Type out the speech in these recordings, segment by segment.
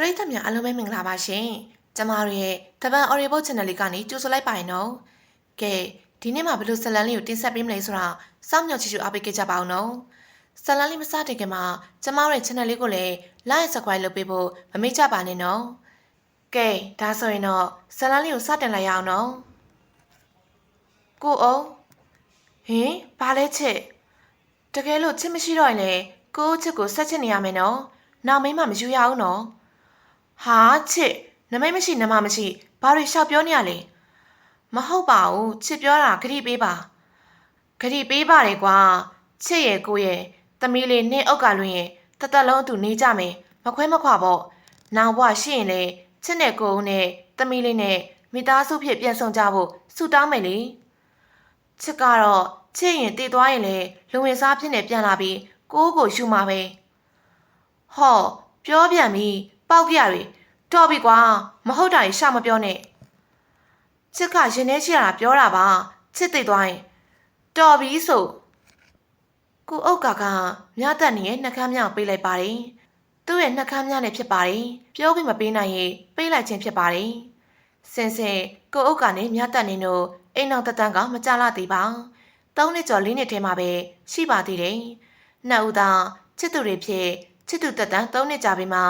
ပရိသတ်များအားလုံးပဲမင်္ဂလာပါရှင်။ကျမတို့ရဲ့တပန် Audible Channel လေးကနေကြိုဆိုလိုက်ပါရင်နော်။ကဲဒီနေ့မှာဘယ်လိုဇတ်လန်းလေးကိုတင်ဆက်ပေးမလဲဆိုတာစောင့်မျှော်ကြည့်ရှုအားပေးကြကြပါအောင်နော်။ဇတ်လန်းလေးမစတင်ခင်မှာကျမတို့ရဲ့ channel လေးကိုလည်း like and subscribe လုပ်ပေးဖို့မမေ့ကြပါနဲ့နော်။ကဲဒါဆိုရင်တော့ဇတ်လန်းလေးကိုစတင်လိုက်ရအောင်နော်။ကိုအောင်ဟင်ဘာလဲချစ်တကယ်လို့ချစ်မရှိတော့ရင်လေကိုယ့်ချစ်ကိုဆက်ချစ်နေရမယ်နော်။နောက်မိမမယူရအောင်နော်။ ဟာချစ်နမိတ်မရှိနမမရှိဘာတွေရှောက်ပြောနေရလဲမဟုတ်ပါဘူးချစ်ပြောတာဂရိပေးပါဂရိပေးပါတယ်ကွာချစ်ရဲ့ကိုရဲ့သမီးလေးနင့်အုတ်ကလွင်ရဲ့တသက်လုံးအတူနေကြမယ်မခွဲမခွာပေါ့နောင်ဘွားရှိရင်လေချစ်နဲ့ကိုဦးနဲ့သမီးလေးနဲ့မိသားစုဖြစ်ပြန်ဆောင်ကြဖို့ဆုတောင်းမယ်လေချစ်ကတော့ချစ်ရင်တည်သွားရင်လေလူဝင်စားဖြစ်နေပြန်လာပြီးကိုဦးကိုယူမှာပဲဟောပြောပြန်ပြီ ပေါက်ကြရတွေတော်ပြီကွာမဟုတ်တာကြီးရှာမပြောနဲ့ချစ်ကရင်ထဲရှိရတာပြောတာပါချစ်သိသွားရင်တော်ပြီဆိုကိုအုတ်ကကမြတ်တက်နေရဲ့နှကမ်းမြောက်ပေးလိုက်ပါတယ်သူ့ရဲ့နှကမ်းမြောက်နဲ့ဖြစ်ပါတယ်ပြောပြီးမပေးနိုင်ရင်ပေးလိုက်ခြင်းဖြစ်ပါတယ်စင်စင်ကိုအုတ်ကနေမြတ်တက်နေတို့အိမ်အောင်တက်တန်းကမကြလာသေးပါသုံးနှစ်ကျော်လေးနှစ်ထဲမှာပဲရှိပါသေးတယ်နှစ်ဦးသာချစ်သူတွေဖြစ်ချစ်သူတက်တန်း၃နှစ်ကြာပြီးမှ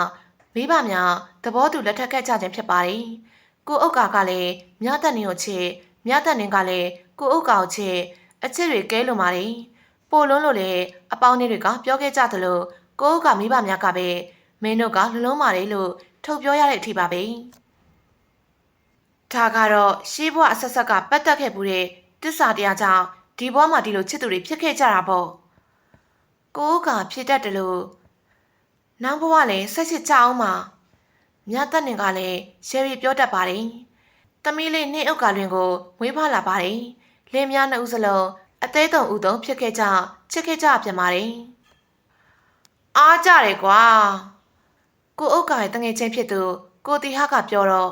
မိဘများသဘောတူလက်ထပ်ခဲ့ကြခြင်းဖြစ်ပါတယ်။ကိုအုတ်ကာကလည်းမြတ်တက်နေကိုချစ်မြတ်တက်နေကလည်းကိုအုတ်ကာကိုချစ်အချစ်တွေကဲလွန်ပါတယ်။ပိုလုံးလို့လည်းအပေါင်းလေးတွေကပြောခဲ့ကြသလိုကိုအုတ်ကာမိဘများကပဲမင်းတို့ကလုံးလုံးမာတယ်လို့ထုတ်ပြောရတဲ့အထိပါပဲ။ဒါကတော့ရှေးဘဝအဆက်ဆက်ကပတ်သက်ခဲ့မှုတဲ့တစ္ဆာတရားကြောင့်ဒီဘဝမှာဒီလိုချစ်သူတွေဖြစ်ခဲ့ကြတာပေါ့။ကိုအုတ်ကာဖြစ်တတ်တယ်လို့ နောက်ဘဝလည်းဆက်ချစ်ကြအောင်ပါမြတ်တက်နေကလည်းရှယ်ရီပြောတတ်ပါတယ်တမီးလေးနှင်းဥက္ကလွင်ကိုမွေးဖွားလာပါတယ်လင်းများနှစ်ဦးစလုံးအသေးတုံဦးတုံဖြစ်ခဲ့ကြချစ်ခဲ့ကြပြန်ပါတယ်အားကြတယ်ကွာကိုဥက္ကရဲ့တငယ်ချင်းဖြစ်သူကိုတီဟာကပြောတော့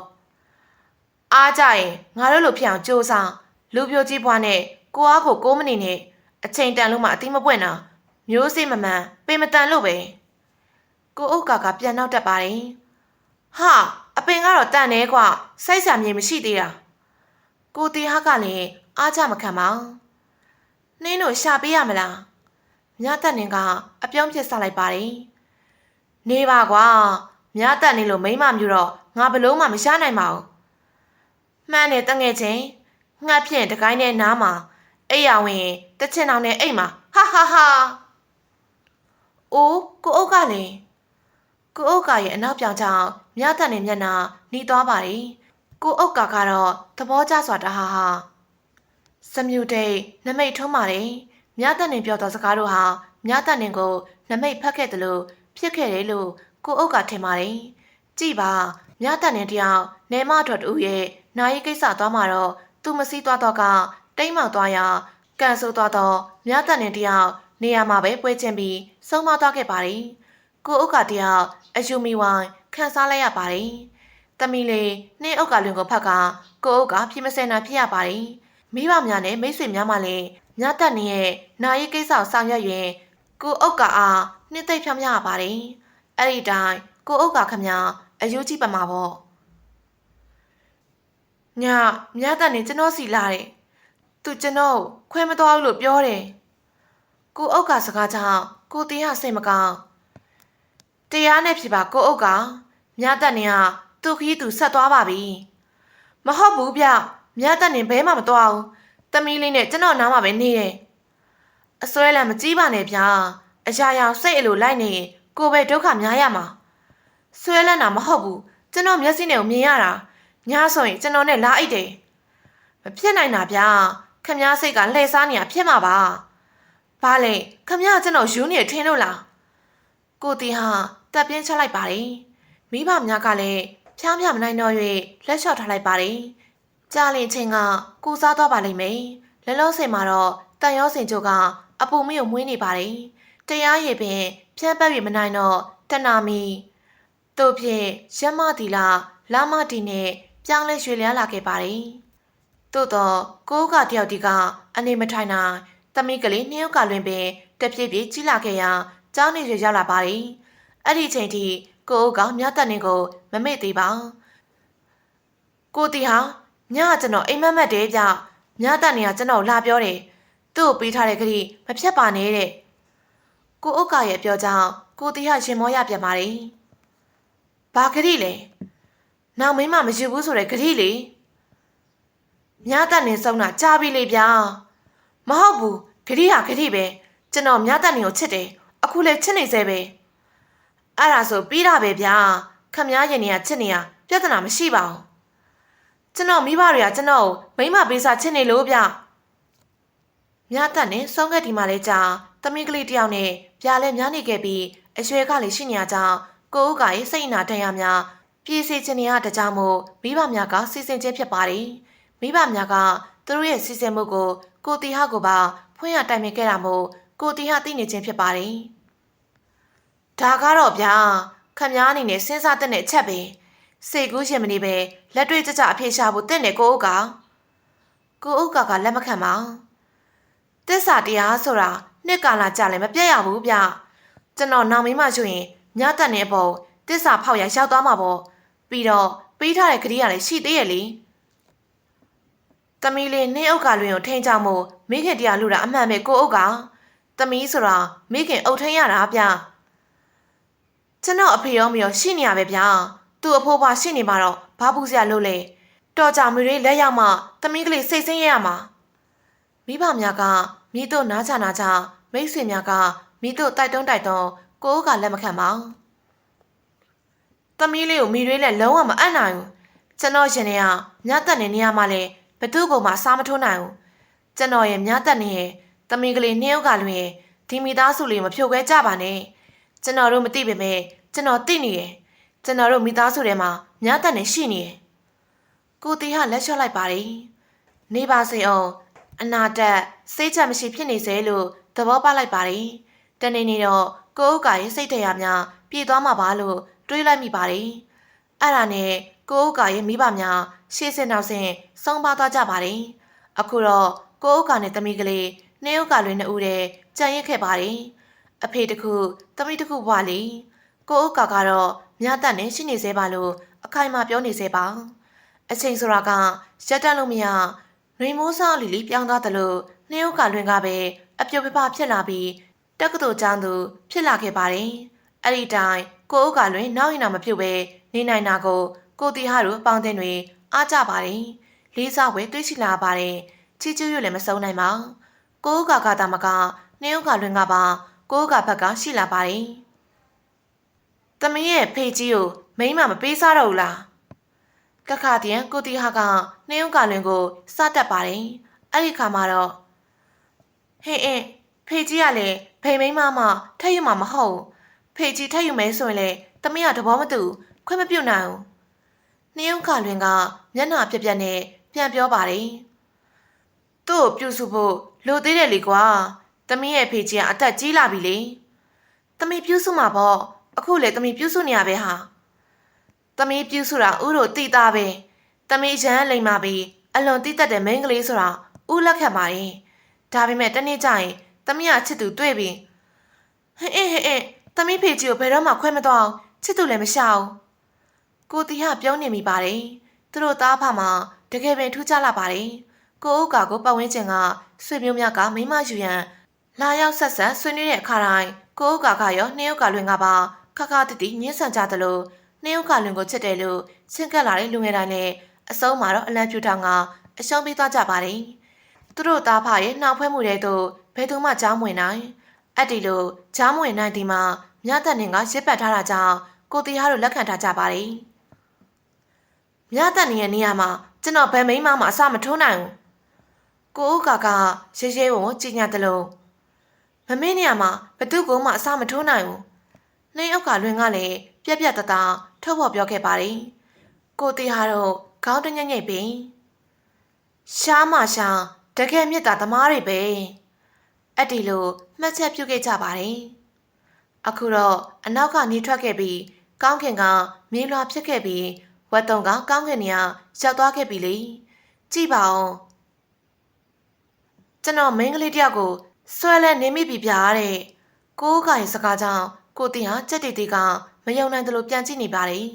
အားကြရင်ငါတို့လိုဖြစ်အောင်ကြိုးစားလူပြိုကြီးဘွားနဲ့ကိုအားကိုကိုးမနေနဲ့အချိန်တန်လို့မှအတိမပွင့်တာမျိုးစိမမှန်ပေမတန်လို့ပဲ ကိုအုတ်ကာကပြန်နောက်တက်ပါတယ်။ဟာအပင်ကတော့တန်နေကွာစိုက်ဆံမြေမရှိသေးတာ။ကိုတီဟာကလည်းအားချမခံပါ။နှင်းတို့ရှာပေးရမလား။မြတ်တက်နေကအပြုံးဖြစ်ဆလိုက်ပါတယ်။နေပါကွာမြတ်တက်နေလို့မိမမျိုးတော့ငါဘလုံးမှမရှာနိုင်ပါဘူး။မှန်တယ်တငယ်ချင်းငှက်ဖြင့်တကိုင်းနဲ့နားမှာအိယာဝင်တချင်အောင်နဲ့အိတ်မှာဟာဟာဟာ။အိုးကိုအုတ်ကလည်း ကိုအုတ်ကာရဲ့အနောက်ပြောင်ကြောင့်မြတ်တက်နေမျက်နှာနှီးသွားပါတယ်။ကိုအုတ်ကာကတော့သဘောကျစွာတဟာဟာစမြူတိတ်နမိတ်ထုံးပါတယ်။မြတ်တက်နေပြောသောစကားတို့ဟာမြတ်တက်နေကိုနမိတ်ဖက်ခဲ့တယ်လို့ဖြစ်ခဲ့တယ်လို့ကိုအုတ်ကာထင်ပါတယ်။ကြည်ပါမြတ်တက်နေတယောက်နေမတော်တူရဲ့နိုင်ရေးကိစ္စသွားမှာတော့သူမစည်းသွားတော့ကတိမ်မောက်သွားရကန်ဆိုးသွားတော့မြတ်တက်နေတယောက်နေရာမှာပဲပွဲချင်းပြီးဆုံးမသွားခဲ့ပါတယ်။ ကိုဥက္ကတယောက်အယူမီဝိုင်းခန်းစားလိုက်ရပါတယ်။တမီလေးနှင်းဥက္ကလွင်ကိုဖက်ကကိုဥက္ကဖြစ်မစင်တာဖြစ်ရပါတယ်။မိဘများနဲ့မိတ်ဆွေများမှလည်းညတက်နေရဲ့နာရီကိစ္စကိုဆောင်ရွက်ရင်ကိုဥက္ကအားနှိမ့်သိမ့်ဖြောင်းပြရပါတယ်။အဲ့ဒီတိုင်းကိုဥက္ကခမအယူကြည့်ပါမှာပေါ့။ညညတက်နေကျွန်တော်စီလာတယ်။သူကျွန်တော်ခွဲမတော်ဘူးလို့ပြောတယ်။ကိုဥက္ကစကားကြောင့်ကိုတရားစိတ်မကောင်း တရားနဲ့ဖြစ်ပါကိုအုပ်ကမြတ်တက်နေကသူ့ခီးသူဆက်သွားပါပြီမဟုတ်ဘူးဗျမြတ်တက်နေဘဲမှမသွားဘူးတမီးလေးနဲ့ကျွန်တော်နားမှာပဲနေတယ်အစွဲလမ်းမကြီးပါနဲ့ဗျာအရာရာစိတ်အလိုလိုက်နေရင်ကိုယ်ပဲဒုက္ခများရမှာဆွဲလန်းတာမဟုတ်ဘူးကျွန်တော်မျက်စိနဲ့ကိုမြင်ရတာညဆိုရင်ကျွန်တော်နဲ့လာအိတ်တယ်မဖြစ်နိုင်တာဗျာခမည်းစိတ်ကလှည့်စားနေတာဖြစ်မှာပါဘာလဲခမည်းကျွန်တော်ယူနေထင်းလို့လားကိုတီဟာ တပ်ပြင်းချလိုက်ပါတယ်။မိဘများကလည်းဖြောင်းပြမနိုင်တော့၍လက်လျှော့ထားလိုက်ပါတယ်။ကြာလင်ချင်းကကူစားသွားပါလိမ့်မယ်။လက်လုံးစင်မှာတော့တန်ရောစင်ချိုကအပူမီကိုမွေးနေပါတယ်။တရားရည်ပင်ဖြန်းပတ်ပြီးမနိုင်တော့တနာမီတို့ဖြင့်ရမတီလာလာမတီနဲ့ပြောင်းလဲရွှေလျားလာခဲ့ပါတယ်။သို့တော့ကိုးကတယောက်ဒီကအနေမထိုင်နိုင်တမိကလေးနှင်းုတ်ကလွင်ပင်တပြည့်ပြည့်ကြီးလာခဲ့ရာကျောင်းနေရရောက်လာပါတယ်။ အဲ့ဒီချိန်ထိကိုအိုးကမြတ်တက်နေကိုမမေ့သေးပါကိုတီဟာညကကျွန်တော်အိမ်မက်မက်တယ်ဗျမြတ်တက်နေကကျွန်တော်လာပြောတယ်သူ့ကိုပေးထားတဲ့ခရီးမဖြတ်ပါနဲ့တဲ့ကိုဥက္ကရဲ့ပြောကြောင်းကိုတီဟာရှင်မောရပြန်ပါတယ်ဘာခရီးလဲနောက်မင်းမမယူဘူးဆိုတဲ့ခရီးလေမြတ်တက်နေဆုံးတာကြားပြီလေဗျာမဟုတ်ဘူးခရီးဟာခရီးပဲကျွန်တော်မြတ်တက်နေကိုချစ်တယ်အခုလည်းချစ်နေသေးပဲ အဲ့ဒါဆိုပြီးတာပဲဗျာခမည်းရင်နေရချစ်နေရပြဿနာမရှိပါဘူးကျွန်တော်မိဘတွေကကျွန်တော်ကိုမိမပေးစာချစ်နေလို့ဗျမြတ်တက်နဲ့ဆုံးခက်ဒီမှာလဲကြာသမီးကလေးတယောက်နဲ့ပြားလဲများနေခဲ့ပြီးအရွယ်ကလည်းရှိနေရကြောင်းကိုဦးကရဲ့စိတ်အနာတန်ရများပြည်စီခြင်းနေရတကြောင်မို့မိဘများကစီစဉ်ခြင်းဖြစ်ပါတယ်မိဘများကသူတို့ရဲ့စီစဉ်မှုကိုကိုတီဟာကိုပါဖွင့်ရတိုင်ပင်ခဲ့တာမို့ကိုတီဟာသိနေခြင်းဖြစ်ပါတယ် ဒါကတော့ဗျာခမ ्या အနေနဲ့စဉ်းစားတဲ့တဲ့အချက်ပဲစိတ်ကူးရှင်မနေပဲလက်တွေ့ကြကြအဖြေရှာဖို့တင့်တယ်ကိုဥကကိုဥကကလက်မခံပါတစ္ဆာတရားဆိုတာနှစ်ကာလကြာလည်းမပြတ်ရဘူးဗျကျွန်တော်နောင်မင်းမှဆိုရင်ညတက်နေပေါ်တစ္ဆာဖောက်ရရောက်သွားမှာပေါ့ပြီးတော့ပေးထားတဲ့ခရီးကလည်းရှိသေးရဲ့လေတမီးလေးနှင်းဥက္ကလွင်ကိုထိန်ကြမို့မိခင်တရားလူတာအမှန်ပဲကိုဥကတမီးဆိုတာမိခင်အုပ်ထိန်ရတာဗျ ကျွန်တော်အဖေရောမရောရှိနေရပဲဗျာသူ့အဖိုးပါရှိနေမှာတော့ဘာပူစရာလို့လဲတော်ကြမျိုးလေးလက်ရောက်မှသမီးကလေးစိတ်ဆင်းရရမှာမိဘများကမိတို့နားချနာချမိတ်ဆွေများကမိတို့တိုက်တုံးတိုက်တုံးကိုအိုးကလက်မခံပါသမီးလေးကိုမိရွေးလက်လုံးဝမအပ်နိုင်ဘူးကျွန်တော်ရှင်နေရမြတ်တက်နေနေရမှလဲဘသူ့ကိုမှစားမထိုးနိုင်ဘူးကျွန်တော်ရဲ့မြတ်တက်နေရဲ့သမီးကလေးနှစ်ယောက်ကလွင်ဒီမိသားစုလေးမဖြိုခွဲကြပါနဲ့ ကျွန်တော်တို့မသိပေမဲ့ကျွန်တော်သိနေတယ်ကျွန်တော်တို့မိသားစုထဲမှာမြတ်တက်နေရှိနေတယ်ကိုတီဟာလက်လျှော့လိုက်ပါတယ်နေပါစေအောင်အနာတက်စိတ်ချက်မရှိဖြစ်နေစေလို့သဘောပေါက်လိုက်ပါတယ်တနေ့နေ့တော့ကိုဥက္ကာရဲ့စိတ်တရားများပြေသွားမှာပါလို့တွေးလိုက်မိပါတယ်အဲ့ဒါနဲ့ကိုဥက္ကာရဲ့မိဘများရှေ့စင်နောက်စင်ဆုံးပါသွားကြပါတယ်အခုတော့ကိုဥက္ကာနဲ့သမီးကလေးနှင်းဥက္ကာလွင်နှစ်ဦးတည်းကြံရစ်ခဲ့ပါတယ် အဖေတခုသမီးတခုဘွားလေကိုဥက္ကာကတော့မြတ်တက်နဲ့ရှိနေသေးပါလို့အခိုင်အမာပြောနေသေးပါအချိန်ဆိုတာကရက်တက်လို့မရရိမိုးစားလီလီပြောင်းသွားတယ်လို့နှင်းဥက္ကာလွင်ကပဲအပြုတ်ပပဖြစ်လာပြီးတက္ကသိုလ်ကျောင်းသူဖြစ်လာခဲ့ပါတယ်အဲ့ဒီတိုင်ကိုဥက္ကာလွင်နောက်ရင်တော့မပြုတ်ပဲနေနိုင်တာကိုကိုတီဟာတို့အပေါင်းအသင်းတွေအားကြပါတယ်လေးစားဝဲတွေးရှိလာပါတယ်ချီချူးရွလည်းမစုံနိုင်ပါကိုဥက္ကာကတာမကနှင်းဥက္ကာလွင်ကပါ ကိုကဘက်ကရှိလာပါတယ်။သမီးရဲ့ဖေကြီးကိုမိမမပေးစားတော့ဘူးလား။ကခါတည်းကိုတီဟာကနှင်းဥကလွင်ကိုစတတ်ပါတယ်။အဲ့ဒီခါမှာတော့ဟင်းအင်းဖေကြီးကလည်းဖေမိမမထက်ယူမှာမဟုတ်ဘူး။ဖေကြီးထက်ယူမဲဆိုရင်လေသမီးကသဘောမတူခွင့်မပြုနိုင်ဘူး။နှင်းဥကလွင်ကမျက်နှာပြက်ပြက်နဲ့ပြန်ပြောပါတယ်။သူ့ကိုပြုစုဖို့လိုသေးတယ်လေကွာ။ သမီးရဲ့ဖေကြီးကအသက်ကြီးလာပြီလေ။သမီးပြုစုမှာပေါ့။အခုလေသမီးပြုစုနေရပဲဟာ။သမီးပြုစုတာဥတို့တိသားပဲ။သမီးရန်လိမ်မာပြီးအလွန်တိတက်တဲ့မိန်းကလေးဆိုတာဥလက်ခတ်ပါရင်။ဒါပေမဲ့တနေ့ကျရင်သမီးကချစ်သူတွေ့ပြီ။ဟဲ့ဟဲ့ဟဲ့သမီးဖေကြီးကိုဘယ်တော့မှခွဲမတော့အောင်ချစ်သူလည်းမရှာဘူး။ကိုတီဟပြုံးနေမိပါတယ်။သူတို့သားဖမှာတကယ်ပင်ထူးခြားလာပါတယ်။ကိုဥက္ကာကိုပတ်ဝန်းကျင်ကဆွေမျိုးများကမိမယူရန် လာရောက်ဆက်ဆက်ဆွေးနွေးတဲ့အခါတိုင်းကိုဥက္ကာကရောနှင်းဥက္ကာလွင်ကပါခခတတိညှင်းဆန်ကြသလိုနှင်းဥက္ကာလွင်ကိုချစ်တယ်လို့ချင်းကပ်လာတဲ့လူငယ်တိုင်းနဲ့အဆုံးမှာတော့အလံပြူထောင်ကအရှုံးပေးသွားကြပါတယ်။သူတို့သားဖရဲ့နှောက်ဖွဲမှုတဲ့သို့ဘယ်သူမှကြားမဝင်နိုင်။အဲ့ဒီလိုကြားမဝင်နိုင်ဒီမှာမြတ်တန်နေကရစ်ပတ်ထားတာကြောင့်ကိုတီဟာတို့လက်ခံထားကြပါတယ်။မြတ်တန်နေရဲ့နေရာမှာကျွန်တော်ဘယ်မိန်းမမှအစမထိုးနိုင်ဘူး။ကိုဥက္ကာကရဲရဲဝုံကြည်ညာတယ်လို့ မမင်းနေရာမှာဘသူ့ကိုမှအစမထိုးနိုင်ဘူး။နှင်းအောက်ကလွင်ကလည်းပြက်ပြက်တသားထုတ်ဖို့ပြောခဲ့ပါတယ်။ကိုတီဟာတော့ခေါင်းတညံ့ညိတ်ပင်ရှားမရှားတကယ်မြစ်တာသမားတွေပဲ။အဲ့ဒီလိုမှတ်ချက်ပြုခဲ့ကြပါတယ်။အခုတော့အနောက်ကနေထွက်ခဲ့ပြီးကောင်းခင်ကမင်းလွာဖြစ်ခဲ့ပြီးဝက်တုံကကောင်းခင်နေရာရောက်သွားခဲ့ပြီလေ။ကြည့်ပါဦး။ကျွန်တော်မင်းကလေးတယောက်ကို ဆွဲလဲနေမိပြီဗျာတဲ့ကိုးကရဲ့စကားကြောင့်ကိုတင်ဟာကြက်တီတီကမယုံနိုင်သလိုပြန်ကြည့်နေပါတယ်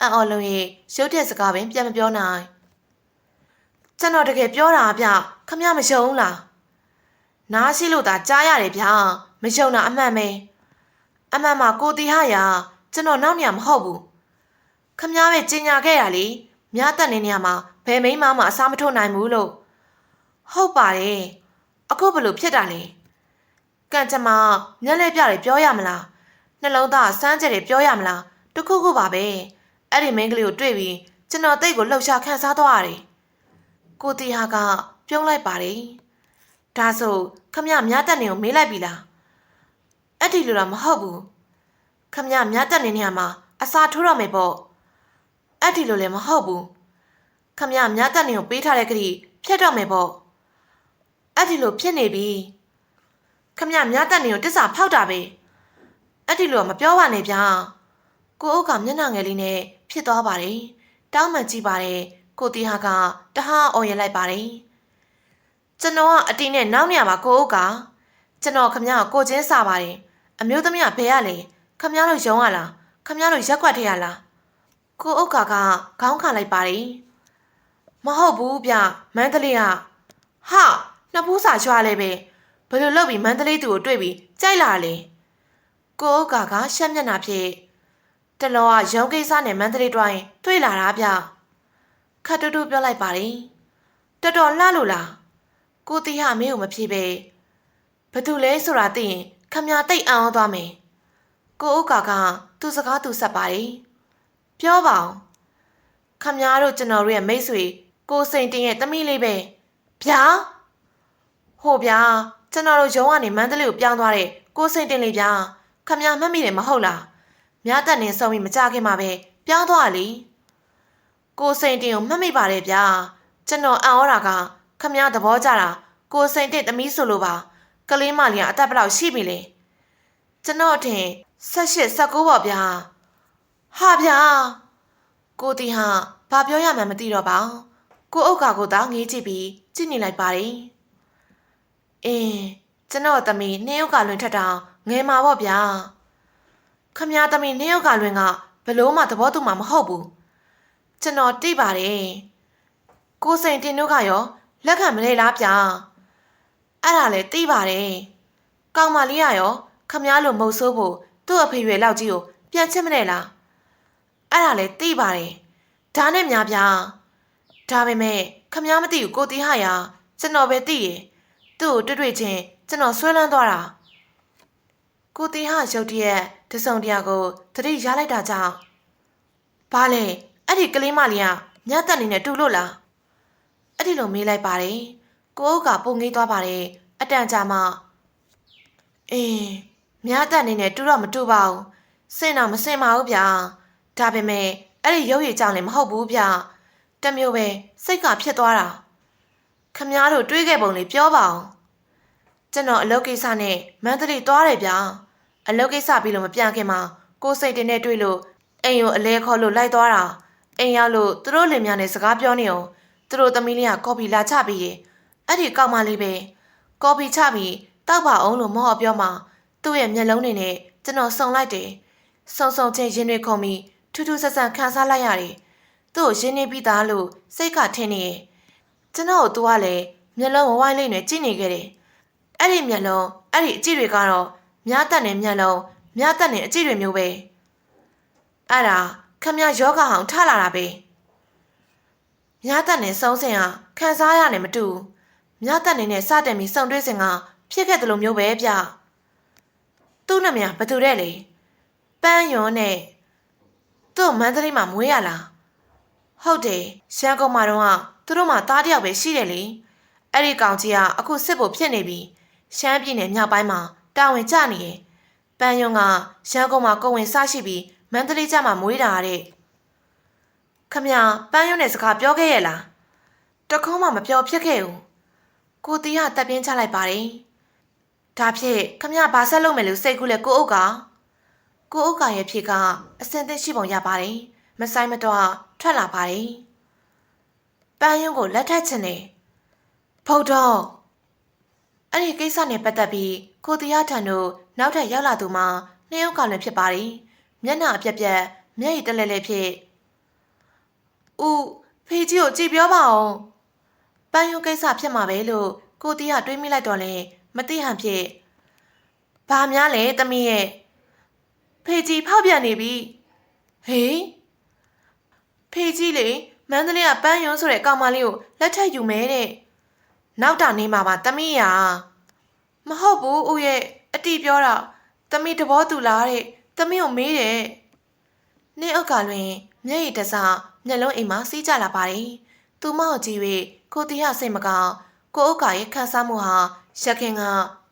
အံ့အော်လုံးရဲ့ရုပ်တဲ့စကားပင်ပြန်မပြောနိုင်ကျွန်တော်တကယ်ပြောတာဗျခမရမယုံလားနားရှိလို့သာကြားရတယ်ဗျမယုံတာအမှန်ပဲအမှန်မှာကိုတီဟာရာကျွန်တော်နောက်နေရမဟုတ်ဘူးခမရပဲကြီးညာခဲ့ရလေမြားတက်နေနေရမှာဘယ်မိန်းမမှအစားမထုတ်နိုင်ဘူးလို့ဟုတ်ပါတယ် အခုဘလို့ဖြစ်တာလဲကံကြမ္မာမျက်လဲပြတယ်ပြောရမလားနှလုံးသားစမ်းကြတယ်ပြောရမလားတခုခုပါပဲအဲ့ဒီမိန်းကလေးကိုတွေ့ပြီးကျွန်တော်တိတ်ကိုလှုပ်ရှားခန်းစားသွားရတယ်ကိုတီဟာကပြုံးလိုက်ပါတယ်ဒါဆိုခမရမြားတက်နေကိုမေးလိုက်ပြီလားအဲ့ဒီလိုတော့မဟုတ်ဘူးခမရမြားတက်နေနေရမှာအစာထိုးတော့မယ်ပေါ့အဲ့ဒီလိုလည်းမဟုတ်ဘူးခမရမြားတက်နေကိုပေးထားတဲ့ကတိဖြတ်တော့မယ်ပေါ့ အဲ့ဒီလိုဖြစ်နေပြီခမရမြားတက်နေကိုတစ္ဆာဖောက်တာပဲအဲ့ဒီလိုမပြောပါနဲ့ဗျာကိုအုပ်ကမျက်နှာငယ်လေးနဲ့ဖြစ်သွားပါတယ်တောင်းမှန်ကြည့်ပါတယ်ကိုတီဟာကတဟားအော်ရလိုက်ပါတယ်ကျွန်တော်ကအတင်းနဲ့နောက်နေရပါကိုအုပ်ကကျွန်တော်ခမရကိုချင်းစားပါတယ်အမျိုးသမီးကဘယ်ရလဲခမရတို့ယုံရလားခမရတို့ရက်ွက်ထရလားကိုအုပ်ကကခေါင်းခါလိုက်ပါတယ်မဟုတ်ဘူးဗျမန္တလေးကဟာ နှစ်ဖူးစာချွားလဲပဲဘယ်လိုလုပ်ပြီးမန္တလေးသူကိုတွေ့ပြီးကြိုက်လာလဲကိုအုပ်ကကရှက်မျက်နှာဖြစ်တလောကရုံးကိစ္စနဲ့မန္တလေးတွိုင်းတွေ့လာတာဗျခတ်တူတူပြောလိုက်ပါတယ်တော်တော်လှလို့လားကိုတီဟာမင်းကိုမဖြေပဲဘာတူလဲဆိုတာသိရင်ခမညာတိတ်အောင်သွားမယ်ကိုအုတ်ကာကသူ့စကားသူဆက်ပါတယ်ပြောပါအောင်ခမညာတို့ကျွန်တော်တို့ရဲ့မိတ်ဆွေကိုစိန်တင်ရဲ့သမီးလေးပဲဗျာ ဟိုဗျာကျွန်တော်တို့ရုံးကနေမန္တလေးကိုပြောင်းသွားတဲ့ကိုစိန်တင်လေးဗျာခမညာမှတ်မိတယ်မဟုတ်လားမြားတက်နေဆုံးပြီးမကြခင်မှာပဲပြောင်းသွားလေကိုစိန်တင်ကိုမှတ်မိပါတယ်ဗျာကျွန်တော်အံ့ဩတာကခမညာသဘောကျတာကိုစိန်တင်သမီးဆိုလိုပါကလေးမလေးကအသက်ဘယ်လောက်ရှိပြီလဲကျွန်တော်ထင်18 19ပေါ့ဗျာဟာဗျာကိုတီဟာဘာပြောရမှန်းမသိတော့ပါကိုအုတ်ကကိုသာငေးကြည့်ပြီးကြည့်နေလိုက်ပါတယ် အင်းကျွန်တော်သမီးနှင်းဥကလွင်ထက်တောင်ငယ်မှာပေါ့ဗျာခမည်းသမီးနှင်းဥကလွင်ကဘလို့မှသဘောတူမှာမဟုတ်ဘူးကျွန်တော်တိပါတယ်ကိုစိန်တင်တို့ကရောလက်ခံမလဲလားဗျာအဲ့ဒါလည်းသိပါတယ်။ကောင်မလေးကရောခမားလိုမုတ်ဆိုးဖို့သူ့အဖေရွယ်လောက်ကြီးကိုပြန်ချစ်မနဲ့လား။အဲ့ဒါလည်းသိပါတယ်။ဒါနဲ့များဗျာ။ဒါပေမဲ့ခမားမသိဘူးကိုတီးဟာရာကျွန်တော်ပဲသိရ။ သူ့ကိုတွေ့တွေ့ချင်းကျွန်တော်ဆွဲလန်းသွားတာ။ကိုတီးဟာရုတ်တရက်တစုံတရာကိုတတိရလိုက်တာကြောင့်ဘာလဲအဲ့ဒီကလေးမလေးကညတ်တက်နေနဲ့တူလို့လား။အဲ့ဒီလိုမေးလိုက်ပါတယ်။ကိုအုပ်ကပုံငေးသွားပါတယ်အတန်ကြာမှအင်းမြားတက်နေနဲ့တူတော့မတူပါဘူးစင်တော့မစင်ပါဘူးဗျာဒါပေမဲ့အဲ့ဒီရုပ်ရည်ကြောင့်လည်းမဟုတ်ဘူးဗျာတမျိုးပဲစိတ်ကဖြစ်သွားတာ ခမားတို့တွေးခဲ့ပုံလေးပြောပါအောင်ကျွန်တော်အလုပ်ကိစ္စနဲ့မန္တလေးသွားတယ်ဗျာအလုပ်ကိစ္စပြီးလို့မပြန်ခင်မှာကိုစိတ်တင်နဲ့တွေ့လို့အိမ်ကိုအလဲခေါ်လို့လိုက်သွားတာအိမ်ရောက်လို့သူတို့လင်များနဲ့စကားပြောနေအောင်သူတို့သမီးလေးကကော်ဖီလာချပြီးရင်အဲ့ဒီကောင်မလေးပဲကော်ဖီချပြီးတောက်ပါအောင်လို့မော်ပြောမှသူ့ရဲ့မျက်လုံးတွေနဲ့ကျွန်တော်စုံလိုက်တယ်စုံစုံချင်းရင်တွေခုန်ပြီးထူးထူးဆန်းဆန်းခံစားလိုက်ရတယ်သူ့ကိုရင်းနေပြီးသားလို့စိတ်ကထင်နေရဲ့ ကျွန်တော်တို့ကလည်းမျက်လုံးဝဝိုင်းလေးနဲ့ကြည့်နေခဲ့တယ်အဲ့ဒီမျက်လုံးအဲ့ဒီအကြည့်တွေကတော့မြားတက်နေမျက်လုံးမြားတက်နေအကြည့်တွေမျိုးပဲအဲ့ဒါခမယောဂဟောင်ထလာတာပဲမြားတက်နေဆုံးစင်ဟာခံစားရနေမတူဘူးမြတ်တက်နေနဲ့စတင်ပြီးစုံတွဲစဉ်ကဖြစ်ခဲ့တယ်လို့မျိုးပဲဗျသူ့နာမည်ဘသူတဲ့လေပန်းယွန်းနဲ့သူ့မန္တလေးမှာမွေးရလားဟုတ်တယ်ရှမ်းကုန်းမှာတော့ သူတို့မှသားတယောက်ပဲရှိတယ်လေအဲ့ဒီကောင်ကြီးကအခုစစ်ဖို့ဖြစ်နေပြီရှမ်းပြည်နယ်မြောက်ပိုင်းမှာတာဝန်ကျနေတယ်ပန်းယွန်းကရှမ်းကုန်းမှာကိုဝင်စရှိပြီးမန္တလေးကျမှမွေးတာတဲ့ခမပန်းယွန်းနဲ့စကားပြောခဲ့ရဲ့လားတခုံးမှမပြောဖြစ်ခဲ့ဘူးကိုတီးကတက်ပြင်းချလိုက်ပါတယ်။ဒါဖြင့်ခမရဘာဆက်လုပ်မယ်လို့စိတ်ကူးလဲကိုအုပ်ကကိုအုပ်ကရဲ့ဖြေကအစင်သစ်ရှိပုံရပါတယ်။မဆိုင်မတော့ထွက်လာပါတယ်။ ပန်းယုံကိုလက်ထပ်ချင်တယ်။ဖုတ်တော့အဲ့ဒီကိစ္စနဲ့ပတ်သက်ပြီးကိုတီးထံတို့နောက်ထပ်ရောက်လာသူမှနှစ်ယောက်ကလည်းဖြစ်ပါတယ်။မျက်နှာအပြက်ပြက်မျက်ရည်တက်လဲလဲဖြစ်ဦးဖေကြီးကိုကြည်ပြောပါအောင်ပန်းယုံကိစ္စဖြစ်မှာပဲလို့ကိုတီးကတွေးမိလိုက်တော့လေမသိဟန်ဖြစ်ဘာများလဲတမီးရဲ့ဖေကြီးဖောက်ပြန်နေပြီဟေးဖေကြီးလေ မန္တလေးကပန်းယုံဆိုတဲ့ကောင်မလေးကိုလက်ထပ်ယူမဲတဲ့နောက်တာနေမှာပါတမီးရာမဟုတ်ဘူးဦးရဲ့အတီပြောတာတမီးတဘောတူလားတဲ့တမီးကိုမေးတယ်နေ့အုပ်ကလွင်မျက်ရည်တစမျက်လုံးအိမ်မှာစီးကြလာပါတယ်သူမောက်ကြည့်၍ကိုတီးရစိတ်မကောင်းကိုအုပ်ကရဲ့ခန်းစားမှုဟာရခင်က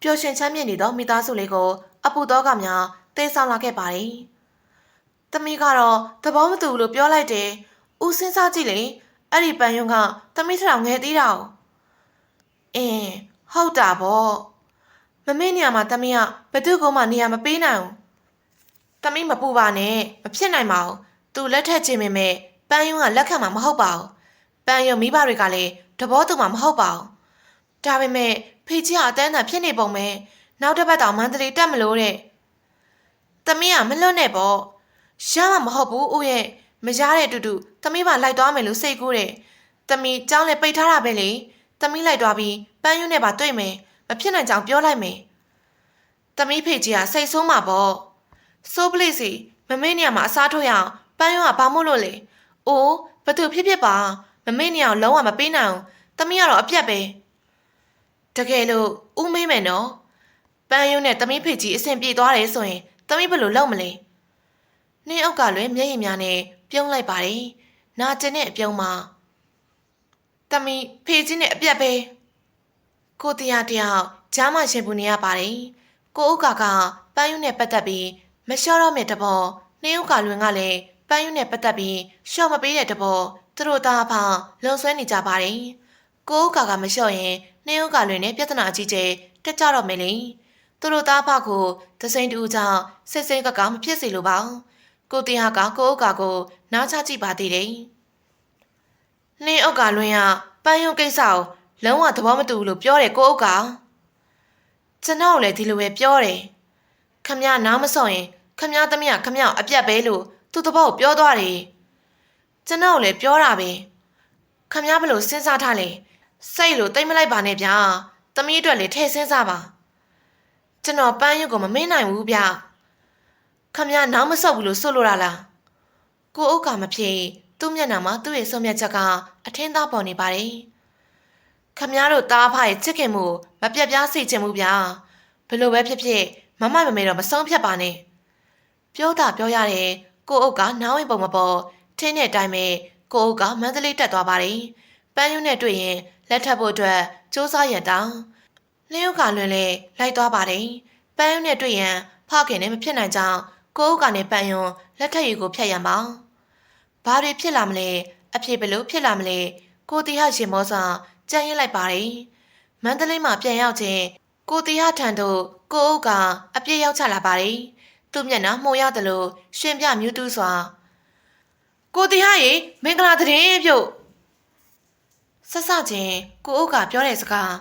ပျော်ရွှင်ချမ်းမြေ့နေသောမိသားစုလေးကို အပူတော်ကများတေးဆောင်လာခဲ့ပါတယ်။တမီးကတော့သဘောမတူဘူးလို့ပြောလိုက်တယ်။ ဦးစဉ်းစားကြည့်လေအဲ့ဒီပန်ယုံကတမီးထထောင်ငယ်သေးတာ။အင်းဟုတ်တာပေါ့။မမေ့နေရမှာတမီးကဘသူ့ကိုမှနေရာမပေးနိုင်ဘူး။တမီးမပူပါနဲ့မဖြစ်နိုင်ပါဘူး။ तू လက်ထက်ချင်းမင်းမဲ့ပန်ယုံကလက်ခံမှာမဟုတ်ပါဘူး။ပန်ယုံမိဘတွေကလည်းတဘောတူမှာမဟုတ်ပါဘူး။ဒါပေမဲ့ဖေကြီးကအတန်းတန်ဖြစ်နေပုံပဲနောက်တစ်ပတ်တောင်မန္တလေးတက်မလို့တဲ့သမီးကမလွတ်နဲ့ပေါ့ရမှာမဟုတ်ဘူးဦးရဲ့ မရတဲ့အတူတူသမီးပါလိုက်သွားမယ်လို့စိတ်ကူးတယ်သမီးကြောင်းလည်းပိတ်ထားတာပဲလေသမီးလိုက်သွားပြီးပန်းယွန်းနဲ့ပါတွေ့မယ်မဖြစ်နိုင်ကြောင်ပြောလိုက်မယ်သမီးဖေကြီးကစိတ်ဆိုးမှာပေါ့ဆိုးပလိစီမမေ့နေရမှာအစားထိုးရအောင်ပန်းယွန်းကဘာမို့လို့လဲအိုးဘသူဖြစ်ဖြစ်ပါမမေ့နေအောင်လုံးဝမပေးနိုင်အောင်သမီးကတော့အပြတ်ပဲတကယ်လို့ဦးမေးမယ်နော်ပန်းယုံနဲ့သမီးဖေကြီးအဆင်ပြေသွားတယ်ဆိုရင်သမီးဘယ်လိုလုပ်မလဲနှင်းအုပ်ကလည်းမျက်ရည်များနဲ့ ပြုံးလိုက်ပါတယ်နာကျင်တဲ့အပြုံးမှာသမီးဖေကြီးနဲ့အပြတ်ပဲကိုတရားတယောက်ကြားမှရှင်ပူနေရပါတယ်ကိုဥက္ကာကပန်းယုံနဲ့ပတ်သက်ပြီးမလျှော့တော့မြတဘောနှင်းဥက္ကာလွင်ကလည်းပန်းယုံနဲ့ပတ်သက်ပြီးလျှော့မပေးတဲ့တဘောသူတို့သားဖောင်လုံဆွဲနေကြပါတယ်ကိုဥက္ကာကမလျှော့ရင်နှင်းဥက္ကာလွင်နဲ့ပြဿနာအကြီးကျယ်တက်ကြတော့မယ်လေသူတို့သားဖကိုသစိန်တူကြောင့်စစ်စိန်ကကမဖြစ်စေလိုပါ ကိုတင်ဟာကကိုဥက္ကာကိုနားချကြည့်ပါသေးတယ်နှင်းဥက္ကာလွင်ကပန်းယုံကိစ္စကိုလုံးဝသဘောမတူဘူးလို့ပြောတယ်ကိုဥက္ကာကျွန်တော်လည်းဒီလိုပဲပြောတယ်ခမရနားမစော့ရင်ခမရသမီးကခမရအပြတ်ပဲလို့သူ့သဘောကိုပြောသွားတယ်ကျွန်တော်လည်းပြောတာပဲခမရဘလို့စဉ်းစားထားလဲစိတ်လို့တိတ်မလိုက်ပါနဲ့ဗျာသမီးအတွက်လည်းထည့်စဉ်းစားပါကျွန်တော်ပန်းရုပ်ကိုမမေ့နိုင်ဘူးဗျ ခမရနောက်မဆော့ဘူးလို့ဆိုလိုတာလားကိုအုပ်ကမဖြစ်သူ့မျက်နှာမှာသူ့ရဲ့ဆုံးဖြတ်ချက်ကအထင်းသားပေါ်နေပါတယ်ခမရတို့တားဖရဲ့ချစ်ခင်မှုမပြတ်ပြားစေချင်ဘူးဗျာဘလို့ပဲဖြစ်ဖြစ်မမမမေတော့မဆုံးဖြတ်ပါနဲ့ပြောတာပြောရတယ်ကိုအုပ်ကနားဝင်ပုံမပေါ်ထင်းတဲ့အတိုင်းပဲကိုအုပ်ကမန္တလေးတက်သွားပါတယ်ပန်းယုံနဲ့တွေ့ရင်လက်ထပ်ဖို့အတွက်စူးစမ်းရတောင်းလင်းဥကလွင်လေလိုက်သွားပါတယ်ပန်းယုံနဲ့တွေ့ရင်ဖခင်နဲ့မဖြစ်နိုင်ကြောင်း ကိုဥကနဲ့ပန်းယုံလက်ထပ်ရီကိုဖျက်ရမှာဘာတွေဖြစ်လာမလဲအဖြစ်ဘလို့ဖြစ်လာမလဲကိုတီဟရှင်မောစွာကြံ့ရင်လိုက်ပါတယ်မန္တလေးမှာပြန်ရောက်ခြင်းကိုတီဟထံသို့ကိုဥကအပြည့်ရောက်ချလာပါတယ်သူ့မျက်နှာမှုံရတယ်လို့ရှင်ပြမြူးတူးစွာကိုတီဟရေမင်္ဂလာသတင်းပြုတ်ဆက်စချင်းကိုအုပ်ကပြောတဲ့စကား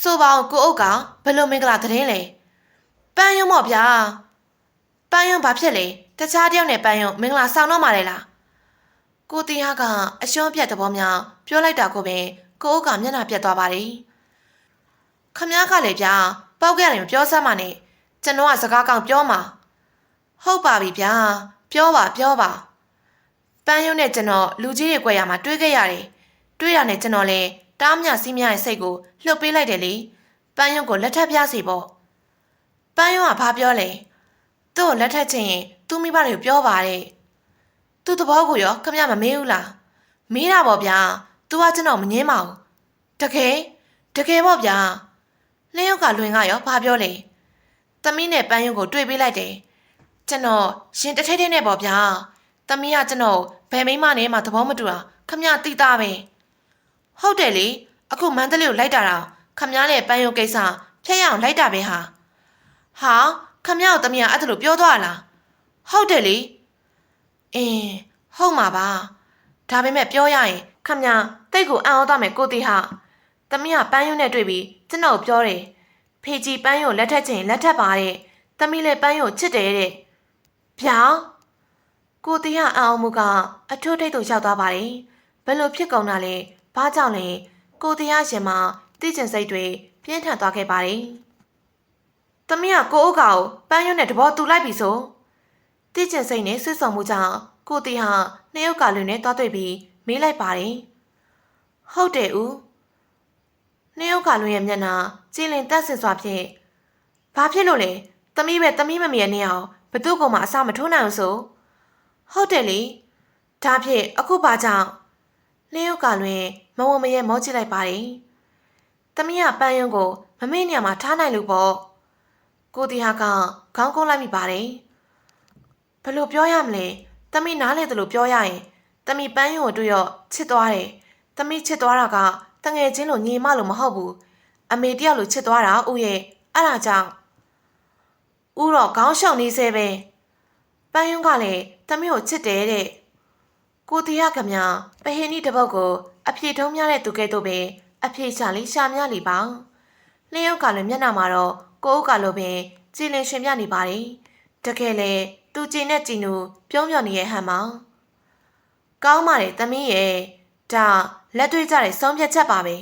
ဆိုပါအောင်ကိုအုပ်ကဘယ်လိုမင်္ဂလာသတင်းလဲပန်းရုံမော့ဗျာ ပန်းရုံဘာဖြစ်လဲတခြားတယောက်နဲ့ပန်းရုံမင်္ဂလာဆောင်တော့မှာလေလားကိုတရားကအရှုံးပြတ်သဘောများပြောလိုက်တာကိုပဲကိုအုပ်ကမျက်နှာပြတ်သွားပါတယ်ခမ ्या ကလည်းဗျာပောက်ကြတယ်မပြောစမ်းပါနဲ့ကျွန်တော်ကစကားကောင်းပြောမှာဟုတ်ပါပြီဗျာပြောပါပြောပါပန်းရုံနဲ့ကျွန်တော်လူကြီးတွေကြွယ်ရမှာတွေးခဲ့ရတယ်တွေ့ရနဲ့ကျွန်တော်လည်းတားမြစီးမြရဲ့စိတ်ကိုလှုပ်ပေးလိုက်တယ်လေပန်းယုံကိုလက်ထပ်ပြစီပေါ့ပန်းယုံကဘာပြောလဲ သူ့ကိုလက်ထပ်ချင်ရင်သူ့မိဘတွေကိုပြောပါတဲ့သူ့သဘောကိုရောခမရမမေးဘူးလားမေးတာပေါ့ဗျာ तू ကကျွန်တော်မငင်းပါဘူးတကယ်တကယ်ပေါ့ဗျာလင်းရုပ်ကလွင်ကရောဘာပြောလဲသမီးနဲ့ပန်းယုံကိုတွေ့ပေးလိုက်တယ်ကျွန်တော်ရှင်တထိတ်ထိတ်နဲ့ပေါ့ဗျာသမီးကကျွန်တော်ဘယ်မိမနဲ့မှသဘောမတူတာခမရတိသားပဲဟုတ်တယ်လေအခုမန္တလေးကိုလိုက်တာတော့ခမ ्या နဲ့ပန်းရုပ်ကိစ္စဖျက်ရအောင်လိုက်တာပဲဟာဟာ ခမ ्या ကိုတမီးကအဲ့ဒါလိုပြောသွားလားဟုတ်တယ်လေအင်းဟုတ်မှာပါဒါပေမဲ့ပြောရရင်ခမ ्या တိတ်ကိုအံ့ဩသွားမယ်ကိုတီဟာတမီးကပန်းရုပ်နဲ့တွေ့ပြီးကျွန်တော်ပြောတယ်ဖေကြီးပန်းရုပ်လက်ထက်ချင်လက်ထက်ပါတဲ့တမီးလည်းပန်းရုပ်ချစ်တယ်တဲ့ဗျာကိုတီဟာအအောင်မှုကအထိုးထိတ်သို့ရောက်သွားပါတယ်ဘယ်လိုဖြစ်ကုန်တာလဲဘာကြောင့်လဲကိုတီဟာရှင်မှာတိကျင်စိတ်တွေပြင်းထန်သွားခဲ့ပါတယ် တမီးကကိုအုတ်ကောင်ပန်းရွက်နဲ့တဘောတူလိုက်ပြီဆိုတိကျင်စိတ်နဲ့ဆွတ်ဆောင်မှုကြောင့်ကိုတီဟာနှစ်ယောက်ကလူနဲ့သွားတွေ့ပြီးမေးလိုက်ပါတယ်ဟုတ်တယ်ဦးနှစ်ယောက်ကလူရဲ့မျက်နှာကြည်လင်တက်ဆင်စွာဖြင့်ဘာဖြစ်လို့လဲသမီးပဲသမီးမမီရဲ့နေအောင်ဘသူ့ကောင်မှအစာမထိုးနိုင်အောင်ဆိုဟုတ်တယ်လေဒါဖြင့်အခုဘာကြောင့်နှစ်ယောက်ကလွင်မဝမရဲမောချစ်လိုက်ပါတယ်သမီးကပန်းယုံကိုမမေ့နေရာမှာထားနိုင်လို့ပေါ့ ကိုတီဟာကခေါင်းကုန်းလိုက်မိပါတယ်ဘယ်လိုပြောရမလဲသမီးနားလေတယ်လို့ပြောရရင်သမီးပန်းယုံကိုတွေ့ရောချစ်သွားတယ်သမီးချစ်သွားတာကတငယ်ချင်းလို့ညီမလို့မဟုတ်ဘူးအမေတယောက်လိုချစ်သွားတာဦးရဲ့အဲ့ဒါကြောင့်ဦးတော့ခေါင်းရှောင်နေစေပဲပန်းယုံကလည်းသမီးကိုချစ်တယ်တဲ့ကိုတီရကမြပဟိနီတပုတ်ကို အဖြေထုံးများတဲ့သူကဲ့သို့ပဲအဖြေချလေးရှာများလီပါလျှောက်ကလည်းမျက်နှာမှာတော့ ကိုအုပ်ကလိုပင်ကြည်လင်ရှင်ပြနေပါတယ်တကယ်လေသူကြည်နဲ့ကြည်နူပြုံးမြော်နေရဲ့ဟန်မောင်ကောင်းပါတယ်သမီးရဲ့ဒါလက်တွေ့ကြတဲ့ဆုံးဖြတ်ချက်ပါပဲ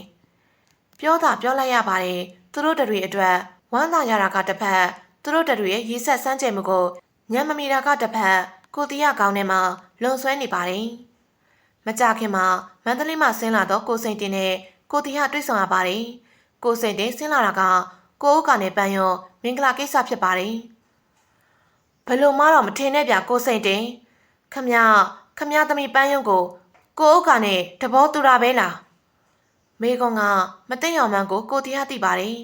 ပြောတာပြောလိုက်ရပါတယ်သူတို့တတွေအတွက်ဝမ်းသာရတာကတစ်ဖက်သူတို့တတွေရဲ့ရေးဆက်စမ်းကြယ်မှုကိုညံမမီတာကတစ်ဖက်ကိုတီးရကောင်းထဲမှာလုံဆွဲနေပါတယ်မကြခင်မှာမန္တလေးမှာဆင်းလာတော့ကိုစိန်တင်နဲ့ကိုတီးရတွေ့ဆုံရပါတယ်ကိုစိန်တင်ဆင်းလာတာက ကိုဥကနဲ့ပန်းရောမင်္ဂလာကိစ္စဖြစ်ပါတယ်ဘယ်လိုမှတော့မထင်နဲ့ဗျကိုစိန်တင်ခမခမသမီးပန်းယုံကို ကိုဥကနဲ့တဘောတူတာပဲလားမေကွန်ကမသိအောင်မှန်ကိုကိုတီးရသိပါတယ်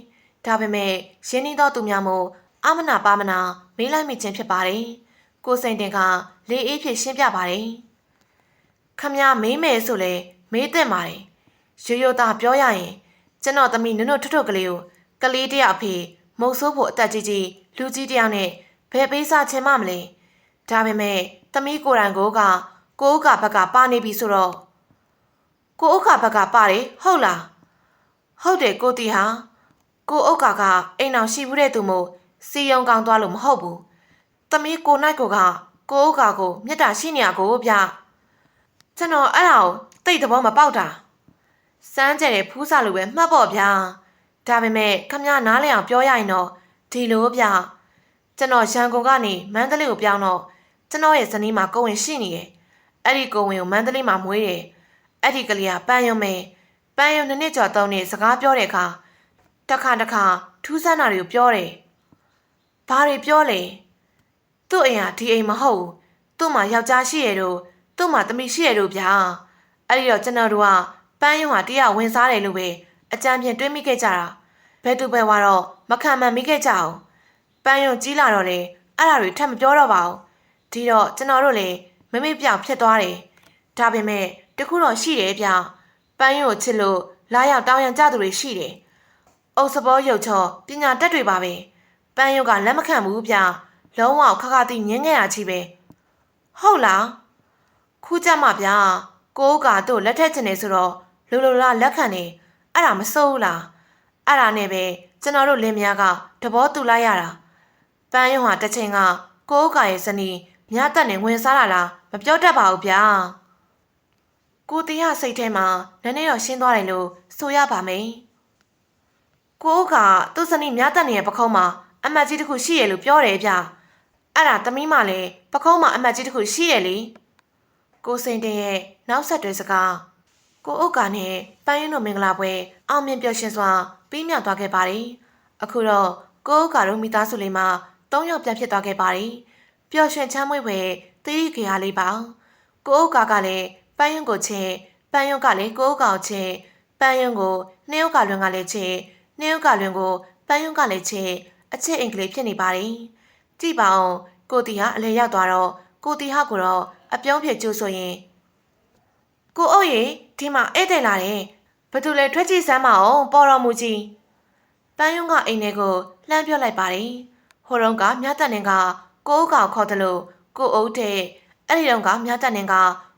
ဒါပေမဲ့ရင်းနှီးသောသူများမို့အမနာပါမနာမေးလိုက်မိခြင်းဖြစ်ပါတယ်။ကိုစိန်တင်ကလေအေးဖြစ်ရှင်းပြပါတယ်။ခမရမေးမယ်ဆိုလေမေးတဲ့ပါတယ်။ရိုးရိုးသားပြောရရင်ကျွန်တော်သမီးနုံနုံထွတ်ထွတ်ကလေးကို ကလေးတယောက်အဖေမုတ်ဆိုးဖို့အသက်ကြီးကြီးလူကြီးတယောက်နဲ့ဘယ်ပေးစားချင်မှမလဲ။ဒါပေမဲ့သမီးကိုယ်တိုင်ကိုကကိုဥကဘက်ကပါနေပြီဆိုတော့ကိုဥကဘက်ကပါတယ်ဟုတ်လား။ဟုတ်တယ်ကိုတီဟာကိုဥကကအိမ်အောင်ရှိဘူးတဲ့သူမို့စီယုံကောင်းသွားလို့မဟုတ်ဘူး။သမီးကိုနိုင်ကိုကကိုဥကာကိုမြတ်တာရှိနေရကိုဗျ။ကျွန်တော်အဲ့ဒါကိုတိတ်သဘောမပေါက်တာ။စမ်းကြတဲ့ဖူးစာလိုပဲမှတ်ပေါ့ဗျာ။ ဒါပေမဲ့ခမရနားလည်အောင်ပြောရရင်တော့ဒီလိုဗျ။ကျွန်တော်ရန်ကုန်ကနေမန္တလေးကိုပြောင်းတော့ကျွန်တော်ရဲ့ဇနီးမှာကိုဝင်ရှိနေတယ်။အဲ့ဒီကိုဝင်ကိုမန္တလေးမှာမွေးတယ်။အဲ့ဒီကလေးကပန်းယုံမယ်။ပန်းယုံနှစ်နှစ်ကျော်သုံးနှစ်စကားပြောတဲ့အခါတစ်ခါတစ်ခါထူးဆန်းတာတွေကိုပြောတယ်။ဘာတွေပြောလဲသူ့အိမ်ဟာဒီအိမ်မဟုတ်ဘူးသူ့မှာယောက်ျားရှိရတော့သူ့မှာသမီးရှိရတော့ဗျာအဲ့ဒီတော့ကျွန်တော်တို့ကပန်းရုံဟာတရားဝင်စားတယ်လို့ပဲ အကြံဖြင့်တွေးမိခဲ့ကြတာဘယ်သူပဲကတော့မခံမှန်မိခဲ့ကြအောင်ပန်းရုံကြီးလာတော့လေအဲ့ဒါတွေထပ်မပြောတော့ပါဘူးဒီတော့ကျွန်တော်တို့လည်းမမေ့ပြောင်ဖြစ်သွားတယ်ဒါပေမဲ့တခုတော့ရှိတယ်ဗျပန်းရုံကိုချစ်လို့လာရောက်တောင်းရန်ကြသူတွေရှိတယ်အုပ်စပေါ်ရုပ်ချောပညာတတ်တွေပါပဲပန်းရုပ်ကလက်မခံဘူးဗျလုံးဝခါခါတိငင်းငယ်တာချီပဲဟုတ်လားခုကြမှာဗျာကိုကတို့လက်ထက်ချင်နေဆိုတော့လူလူလာလက်ခံနေ အဲ့ဒါမစိုးဘူးလားအဲ့ဒါနဲ့ပဲကျွန်တော်တို့လင်းမယားကတဘောတူလိုက်ရတာပန်းရုံဟာတစ်ချိန်ကကိုကရဲ့ဇနီးမြတ်တက်နေဝင်စားလာလားမပြောတတ်ပါဘူးဗျာကိုတရားစိတ်ထဲမှာနည်းနည်းတော့ရှင်းသွားတယ်လို့ဆိုရပါမယ်ကိုကသူ့ဇနီးမြတ်တက်နေတဲ့ပခုံးမှာအမတ်ကြီးတခုရှိရလို့ပြောတယ်ဗျအဲ့ဒါသမီးမလည်းပကုံးမှာအမတ်ကြီးတခုရှိရလေကိုစိန်တင်ရဲ့နောက်ဆက်တွဲစကား ကိုအုတ်ကနဲ့ပန်းရင်တို့မင်္ဂလာပွဲအောင်မြင်ပျော်ရွှင်စွာပြီးမြောက်သွားခဲ့ပါတယ်အခုတော့ကိုအုတ်ကတို့မိသားစုလေးမှာ၃ယောက်ပြန်ဖြစ်သွားခဲ့ပါတယ်ပျော်ရွှင်ချမ်းမွေ့ဖွယ်တည်ရကြရလေးပါကိုအုတ်ကကလည်းပန်းရင်ကိုချင်းပန်းရုံကလည်းကိုအုတ်ကောင်ချင်းပန်းရုံကိုနှင်းရုံကလွင်ကလည်းချင်းနှင်းရုံကလွင်ကိုပန်းရုံကလည်းချင်းအချစ်အင်္ဂလိပ်ဖြစ်နေပါတယ်။ကြည့်ပါအောင်ကိုတီဟာအလဲရောက်သွားတော့ကိုတီဟာကိုတော့အပြုံးဖြစ်ကျိုးဆိုရင် ကိုအုပ်ရေဒီမှာဧည့်သည်လာတယ်။ဘသူလဲထွက်ကြည့်စမ်းမအောင်ပေါ်တော်မူကြီး။ပန်းယုံကအိမ်ထဲကိုလှမ်းပြောလိုက်ပါတယ်။ဟိုတုန်းကမြတ်တန်နေကကိုအုပ်ကောင်ခေါ်တယ်လို့ကိုအုပ်တဲ့အဲ့ဒီတုန်းကမြတ်တန်နေက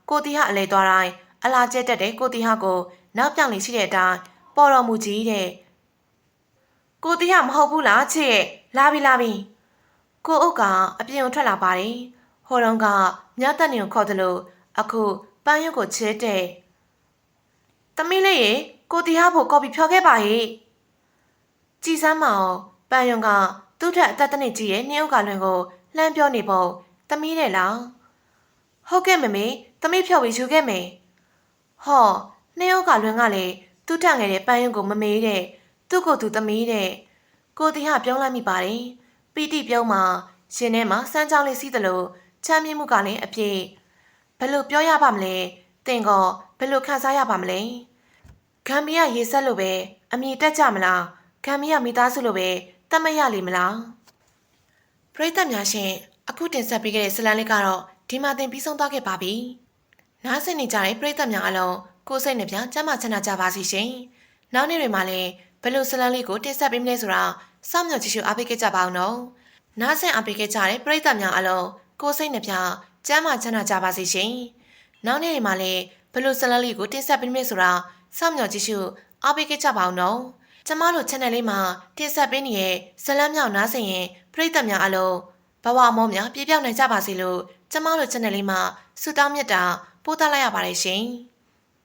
ကိုတီဟာအလဲသွားတိုင်းအလားကျက်တက်တဲ့ကိုတီဟာကိုနောက်ပြောင်နေရှိတဲ့အတိုင်းပေါ်တော်မူကြီးတဲ့ကိုတီးရမဟုတ်ဘူးလားချစ်ရဲ့လာပြီလာပြီကိုအုပ်ကအပြင်ကိုထွက်လာပါတယ်ဟိုတုန်းကမြတ်တက်နေကိုခေါ်တယ်လို့အခု ပန်းရွတ်ကိုချဲတဲ့သမီးလေးရေကိုတီဟာဖို့ကော်ပီဖြောခဲ့ပါရဲ့ကြည်စမ်းမအောင်ပန်းရွတ်ကသူ့ထက်အသက်တနစ်ကြီးရဲ့နှင်းဥကလွင်ကိုလှမ်းပြောနေပုံသမီးတဲ့လားဟုတ်ကဲ့မမေသမီးဖြောက်ပြီးယူခဲ့မယ်ဟောနှင်းဥကလွင်ကလည်းသူ့ထက်ငယ်တဲ့ပန်းရွတ်ကိုမမေးတဲ့သူ့ကိုယ်သူသမီးတဲ့ကိုတီဟာပြောလိုက်မိပါတယ်ပီတိပြုံးမှာရှင်ထဲမှာစမ်းချောင်းလေးစီးတယ်လို့ချမ်းမြေ့မှုကလည်းအပြည့် ဘယ်လိုပြောရပါမလဲတင်ကောဘယ်လိုခံစားရပါမလဲဂမ်ဘီယာရေဆက်လို့ပဲအမြည်တက်ကြမလားဂမ်ဘီယာမိသားစုလိုပဲတတ်မရလိမ့်မလားပရိသတ်များရှင်အခုတင်ဆက်ပေးခဲ့တဲ့ဇလန်လေးကတော့ဒီမှာတင်ပြီးဆုံးသွားခဲ့ပါပြီနားဆင်နေကြတဲ့ပရိသတ်များအလုံးကိုယ်စိတ်နှပြကျမ်းမာချမ်းသာကြပါစီရှင်နောက်နေ့တွေမှာလည်းဘယ်လိုဇလန်လေးကိုတင်ဆက်ပေးမလဲဆိုတာစောင့်မျှော်ကြည့်ရှုအားပေးခဲ့ကြပါအောင်နော်နားဆင်အားပေးခဲ့ကြတဲ့ပရိသတ်များအလုံးကိုယ်စိတ်နှပြ ကျမ်းမာချမ်းသာကြပါစေရှင်နောက်နေ့တွေမှာလည်းဘယ်လိုဇလန်လေးကိုတင်ဆက်ပေးမလဲဆိုတာစောင့်မျှော်ကြည့်ရှုအားပေးခဲ့ကြပါအောင်နော်ကျမတို့ channel လေးမှာတင်ဆက်ပေးနေတဲ့ဇလန်းမြောက်နားဆင်ရင်ပရိသတ်များအလုံးဘဝအမောများပြည့်ပြောင်းနိုင်ကြပါစေလို့ကျမတို့ channel လေးမှာဆုတောင်းမြတ်တာပို့သလိုက်ရပါတယ်ရှင်။